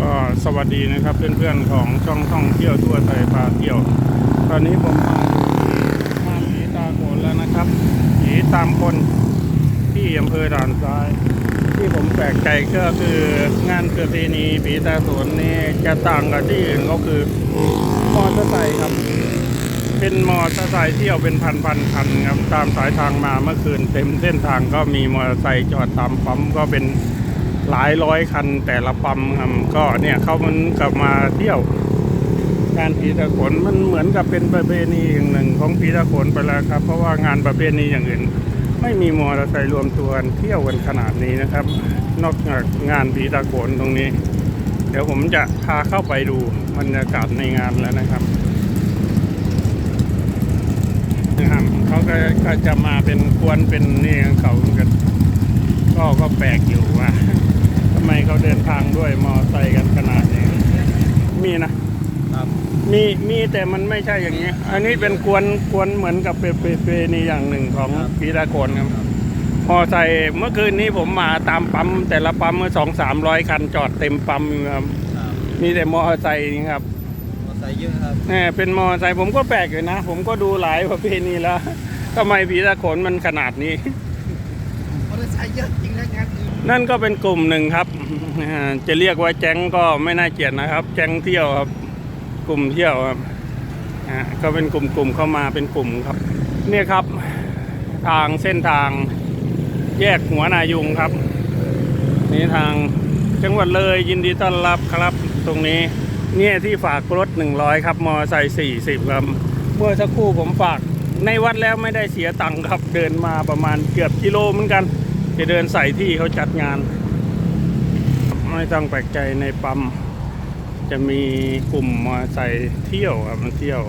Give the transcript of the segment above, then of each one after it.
ก็สวัสดีนะครับเพื่อนๆของช่องท่องเที่ยวทั่วไทยพาเที่ยว ตอนนี้ผมมาอยู่ที่งานผีตาโขนแล้วนะครับผีตามคนที่อำเภอด่านซ้าย ที่ผมแปลกใจก็คืองานประเพณีผีตาโขนนี่จะต่างกับที่อื่นก็คือมอเตอร์ไซค์ครับ เป็นมอเตอร์ไซค์เที่ยวเป็นพันพันๆคันครับตามสายทางมาเมื่อคืนเต็มเส้นทางก็มีมอเตอร์ไซค์จอดตามปั๊มก็เป็น หลายร้อยคันแต่ละปั๊มครับก็เนี่ยเขามันกลับมาเที่ยวงานผีตะโขนมันเหมือนกับเป็นประเพณีอย่างหนึ่ง ของผีตะโขนไปแล้วครับ เพราะว่างานประเพณีอย่างอื่น ไม่มีมอเตอร์ไซค์รวมตัวกันเที่ยวกันขนาดนี้นะครับ นอกจากงานผีตะโขนตรงนี้ เดี๋ยวผมจะพาเข้าไปดูบรรยากาศในงานแล้วนะครับเขาก็จะมาเป็นกวนเป็นนี่ของเขาเหมือนกันก็ก็แปลกอยู่ว่า ไมเขาเดินทางด้วยมอไซค์กันขนาดนี้ มีนะครับมีมีแต่มันไม่ใช่อย่างนี้ อันนี้เป็นกวนกวนเหมือนกับเป็นประเพณีอย่างหนึ่งของปีตาโกนครับมอไซค์เมื่อคืนนี้ผมมาตามปั๊มแต่ละปั๊มเมื่อสองสามร้อยคันจอดเต็มปั๊มอยู่ครับครับมีแต่มอไซค์นี่ครับมอไซค์เยอะครับแหมเป็นมอไซค์ผมก็แปลกอยู่นะ ผมก็ดูหลายประเพณีแล้วทำไมผีตะโขนมันขนาดนี้ มอเตอร์ไซค์เยอะจริงนะงานอื่นนั่นก็เป็นกลุ่มหนึ่งครับ จะเรียกว่าแจ้งก็ไม่น่าเกลียดนะครับ แจ้งเที่ยวครับ กลุ่มเที่ยวครับก็เป็นกลุ่มๆเข้ามาเป็นกลุ่มครับ เนี่ยครับ ทางเส้นทางแยกหัวนายุงครับ นี่ทางจังหวัดเลยยินดีต้อนรับครับ ตรงนี้เนี่ยที่ฝากรถ 100 ครับมอไซค์40 ครับ เมื่อสักครู่ผมฝากในวัดแล้วไม่ได้เสียตังค์ครับ เดินมาประมาณเกือบกิโลเหมือนกัน จะเดินใส่ที่เขาจัดงาน ไม่ต้องแปลกใจในปั๊มจะมีกลุ่มมอไซค์เที่ยวครับมาเที่ยว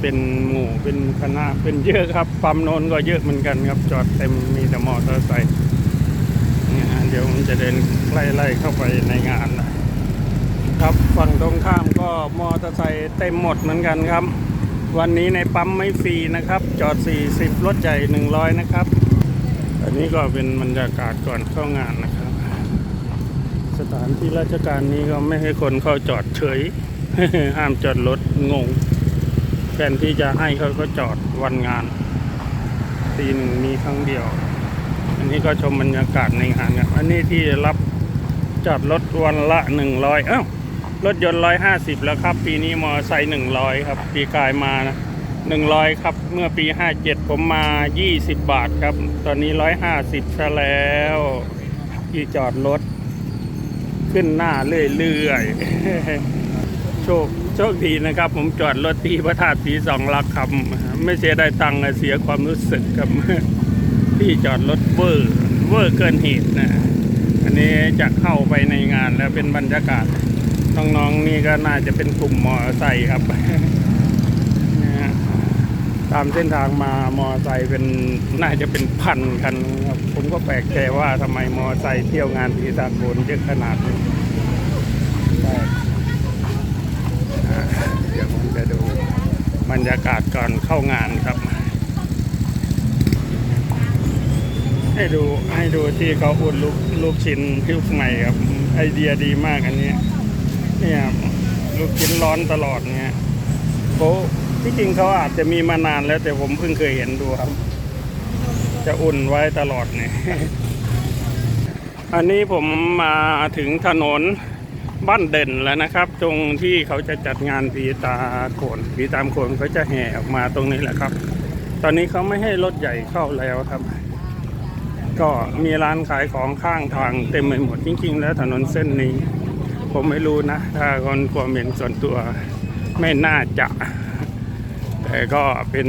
เป็นหมู่เป็นคณะเป็นเยอะครับปั๊มโน้นก็เยอะเหมือนกันครับ จอดเต็มมีแต่มอเตอร์ไซค์เดี๋ยวผมจะเดินไล่ๆเข้าไปในงานนะครับฝั่งตรงข้ามก็มอเตอร์ไซค์เต็มหมดเหมือนกันครับ วันนี้ในปั๊มไม่ฟรีนะครับ จอด 40 รถใหญ่ 100 นะครับ อันนี้ก็เป็นบรรยากาศก่อนเข้างานนะครับ สถานที่ราชการนี้ก็ไม่ให้คนเข้าจอดเฉย ห้ามจอดรถงงแทนที่จะให้เขาก็จอดวันงานทีหนึ่งมีครั้งเดียว อันนี้ก็ชมบรรยากาศในงานครับอันนี้ที่รับจอดรถวันละหนึ่งร้อยเอ้ารถยนต์ร้อยห้าสิบแล้วครับ ปีนี้มอไซค์หนึ่งร้อยครับ ปีกายมานะ หนึ่งร้อยครับ เมื่อปีห้าเจ็ดผมมายี่สิบบาทครับ ตอนนี้ร้อยห้าสิบซะแล้ว ที่จอดรถ ขึ้นหน้าเรื่อยๆ โชค โชคดีนะครับ ผมจอดรถที่พระธาตุสีสองลักคำไม่เสียได้ตังค์เสียความรู้สึกครับ ที่จอดรถเวอร์ เวอร์เกินเหตุนะ อันนี้จะเข้าไปในงานแล้วเป็นบรรยากาศ น้องๆนี่ก็น่าจะเป็นกลุ่มมอเตอร์ไซค์ครับ ตามเส้นทางมามอไซค์เป็นน่าจะเป็นพันคันครับผมก็แปลกใจว่าทำไมมอไซค์เที่ยวงานทีสากลเยอะขนาดนี้เดี๋ยวผมจะดูบรรยากาศก่อนเข้างานครับ ให้ดูให้ดูที่เขาอุ่นลูกลูกชิ้นที่ใหม่ครับ ไอเดียดีมากอันนี้เนี่ยลูกชิ้นร้อนตลอดเนี่ยเขา ที่จริงเขาอาจจะมีมานานแล้วแต่ผมเพิ่งเคยเห็นดูครับ จะอุ่นไว้ตลอดเนี่ยอันนี้ผมมาถึงถนนบ้านเด่นแล้วนะครับ ตรงที่เขาจะจัดงานผีตาโขนผีตามโขนเขาจะแห่ออกมาตรงนี้แหละครับ ตอนนี้เขาไม่ให้รถใหญ่เข้าแล้วครับ ก็มีร้านขายของข้างทางเต็มไปหมดจริง ๆ แล้วถนนเส้นนี้ ผมไม่รู้นะ ถ้าคนความเห็นส่วนตัวไม่น่าจะแต่ ก็เป็น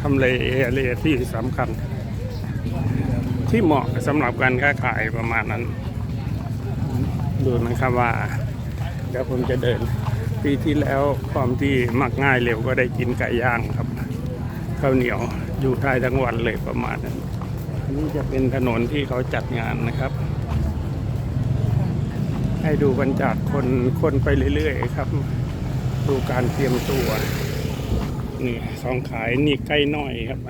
ทำเลเอเรียที่สำคัญ ที่เหมาะสำหรับการค้าขายประมาณนั้น ดูนะครับว่าเดี๋ยวผมจะเดิน ปีที่แล้วความที่มักง่ายเร็วก็ได้กินไก่ย่างครับข้าวเหนียวอยู่ได้ทั้งวันเลยประมาณนั้นอันนี้จะเป็นถนนที่เขาจัดงานนะครับ ให้ดูบรรจากคนคนไปเรื่อยๆครับ ดูการเตรียมตัว นี่สองขายนี่ใกล้น้อยครับ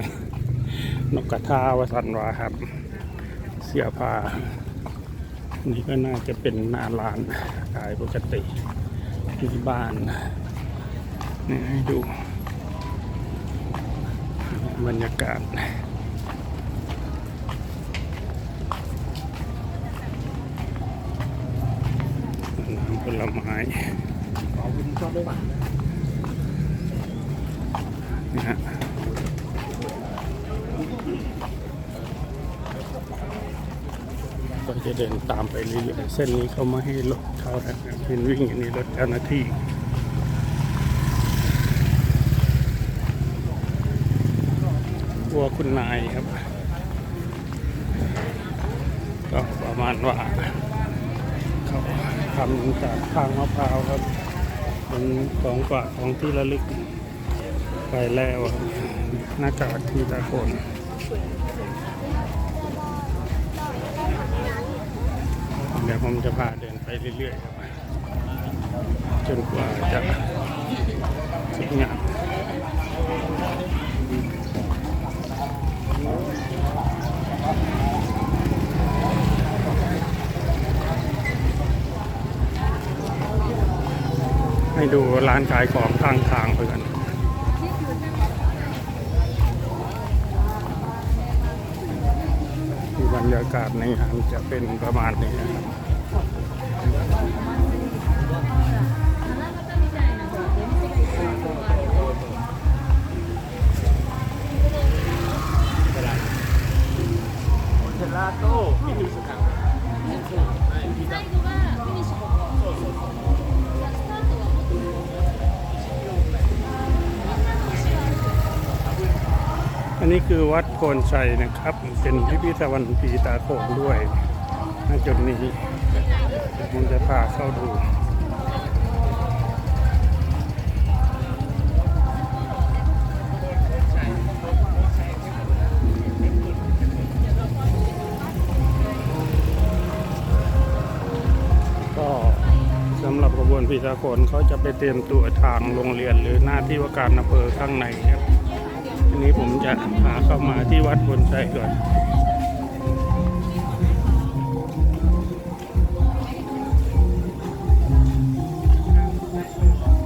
นกกระทาวสันวาครับ เสื้อผ้านี่ก็น่าจะเป็นหน้าร้านขายปกติที่บ้านนี่ให้ดู บรรยากาศน้ำผลไม้ขอคุณชอบด้วยป่ะ นะฮะก็จะเดินตามไปเรื่อยๆเส้นนี้เขาไม่ให้รถเข้านะเห็นวิ่งอย่างนี้รถเจ้าหน้าที่วัวคุณนายครับ ก็ประมาณว่าเขาทำจากทางมะพร้าวครับเป็นของฝากของที่ระลึก ไปแล้วหน้ากากที่ตะโกนเดี๋ยวผมจะพาเดินไปเรื่อยๆครับจนกว่าจะเสร็จงานให้ดูร้านขายของข้างทางไปกัน รรยากาศในงานจะเป็นประมาณนี้นะครับ อันนี้คือวัดโพนชัยนะครับ เป็นพิพิธภัณฑ์ปีตาโขงด้วยณจุดนี้ผมจะพาเข้าดูก็สำหรับขบวนพีตาโขนเขาจะไปเตรียมตัวทางโรงเรียนหรือหน้าที่ว่าการอำเภอข้างในครับ นี้ผมจะพาเข้ามาที่วัดบนชัยก่อน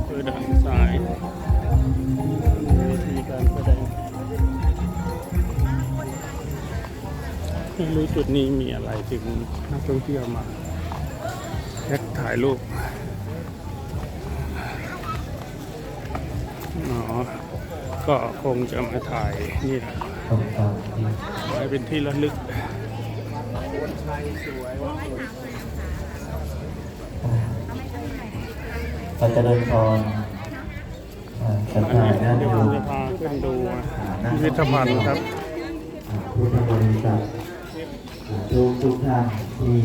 คือด้านซ้ายวิธีการแสดงไม่รู้จุดนี้มีอะไรถึงนักท่องเที่ยวมาแค่ถ่ายรูปอ๋อ ก็คงจะมาถ่ายนี่แหละไว้เป็นที่ระลึกพระเจริญพรอ่าศรัทอันธานี้ญาดี๋ยวโยผมมจะพาขึ้นดูพิพิธภัณฑ์ครับอ่าพุทธบริษัททุกทุกท่านที่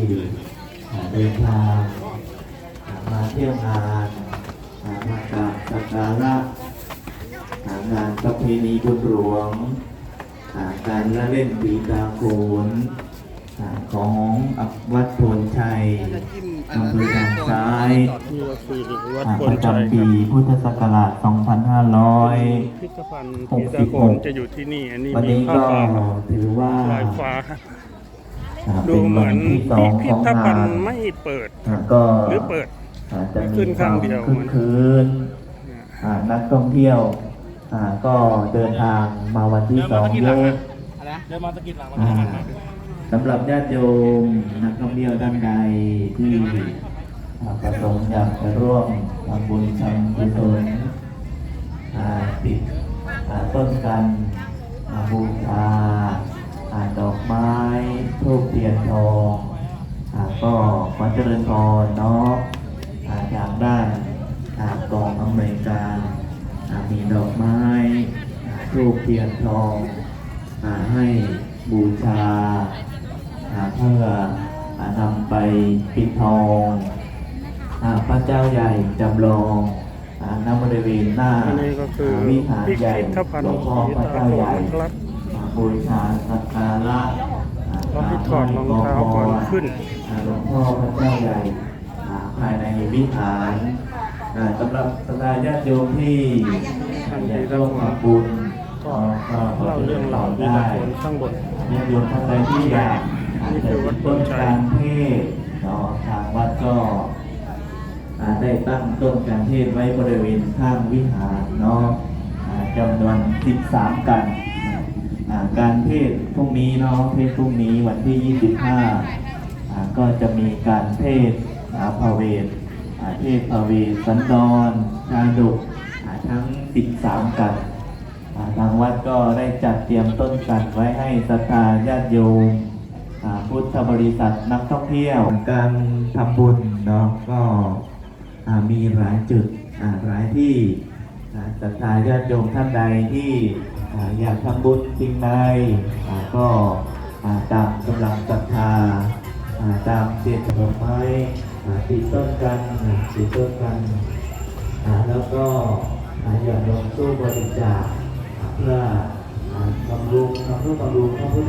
เดินทางมาเที่ยวงานมากราบสักการะ งานประเพณีบุญหลวงอ่าการละเล่นปีกาโขนอ่าของวัดโพนชัยจะจิ้มอันอำนั้นเภอทางซ้ายนี่ก็คือวัดอ่าพปลระชัยจำคปีรับพุทธศักราช 2500พิพิธภัณฑ์พีตาโขนจะอยู่ที่นี่ อันนี้วันมีนี้ผ้าก็ป่าถือว่าลายฟ้าอ่าดูเป็นเหวัมือนนที่สอพิงพิของธภังาณนฑ์ไม่เปิดอ่าก็หรือเปิดอาจจะขึ้มีนคข้างวามเดียวคึกคืนอ่านักท่องเที่ยว อ่าก็เดินทางมาวันที่สองเยอะ อะไรนะเดินมาสกิดหลังอ่าสำหรับญาติโยมนักท่องเที่ยวท่านใดที่อ่าประสงค์อยากจะร่วมทำบุญทำกุศลอ่าติดอ่าต้นกันอ่าบูชาอ่าดอกไม้ทูบเทียนทองอ่าก็ขอเจริญพรเนาะอ่าจากด้านอ่ากองอำนวยการอ่ามีดอกไม้ อ่าทูบเทียนทองอ่าให้บูชาเพื่อนำไปปิดทองพระเจ้าใหญ่จำลองอาณบริเวณหน้าวิหารใหญ่หลวงพ่อพระเจ้าใหญ่บูชาสักการะอ่าให้ถอดรองเท้าก่อนขึ้นหลวงพ่อพระเจ้าใหญ่ภายในวิหารสำหรับสถาญาติโยมที่อยากร่วมทำบุญ ก็เล่าเรื่องราวพีตาโขนข้างบนญาติโยมท่านใดที่อยากอาจจะติดต้นการเทศเนาะทางวัดก็อ่าได้ตั้งต้นการเทศไว้บริเวณข้างวิหารเนาะจำนวน 13 กัน การเทศพรุ่งนี้เนาะเทศพรุ่งนี้วันที่ 25 ก็จะมีการเทศอาพระเวทเทศพระเวทสันดรชาดกอ่าทั้ง 13 กัน ทางวัดก็ได้จัดเตรียมต้นกันไว้ให้ศรัทธาญาติโยมพุทธบริษัทนักท่องเที่ยว การทำบุญเนาะก็มีหลายจุดอ่าหลายที่ศรัทธาญาติโยมท่านใดที่อยากทำบุญสิ่งใดอ่าก็ตามกำลังศรัทธาตามเจตดอกไม้ติดต้นกันติดต้นกัน แล้วก็อ่าอย่าลงสู้บริจาค เพื่ออ่าบำรุงทำเพื่อบำรุงพระพุทธ